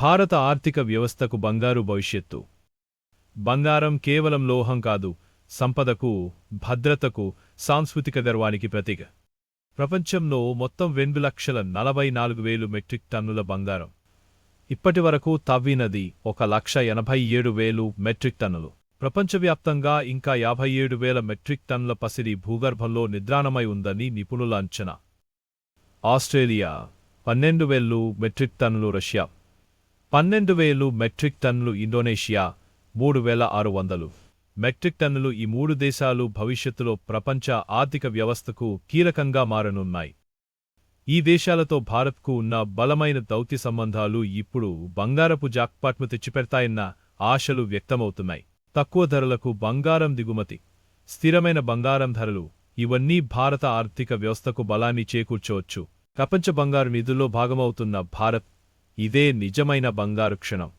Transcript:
భారత ఆర్థిక వ్యవస్థకు బంగారు భవిష్యత్తు. బంగారం కేవలం లోహం కాదు సంపదకు భద్రతకు సాంస్కృతిక గర్వానికి ప్రతీక. ప్రపంచంలో మొత్తం రెండు లక్షల నలభై నాలుగు వేలు మెట్రిక్ టన్నుల బంగారం. ఇప్పటి వరకు తవ్వినది ఒక లక్ష ఎనభై ఏడు వేలు మెట్రిక్ టన్నులు. ప్రపంచవ్యాప్తంగా ఇంకా యాభై ఏడు వేల మెట్రిక్ టన్నుల పసిడి భూగర్భంలో నిద్రాణమై ఉందని నిపుణుల అంచనా. ఆస్ట్రేలియా పన్నెండు వేలు మెట్రిక్ టన్నులు రష్యా. పన్నెండు వేలు మెట్రిక్ టన్నులు ఇండోనేషియా మూడు వేల ఆరు వందలు. మెట్రిక్ టన్నులు ఈ మూడు దేశాలు భవిష్యత్తులో ప్రపంచ ఆర్థిక వ్యవస్థకు కీలకంగా మారనున్నాయి. ఈ దేశాలతో భారత్కు ఉన్న బలమైన దౌత్య సంబంధాలు ఇప్పుడు బంగారపు జాక్పాట్ను తెచ్చిపెడతాయన్న ఆశలు వ్యక్తమవుతున్నాయి. తక్కువ ధరలకు బంగారం దిగుమతి స్థిరమైన బంగారం ధరలు ఇవన్నీ భారత ఆర్థిక వ్యవస్థకు బలాన్ని చేకూర్చవచ్చు. ప్రపంచ బంగారు నిధుల్లో భాగమవుతున్న భారత్ ఇదే నిజమైన బంగారు క్షణం.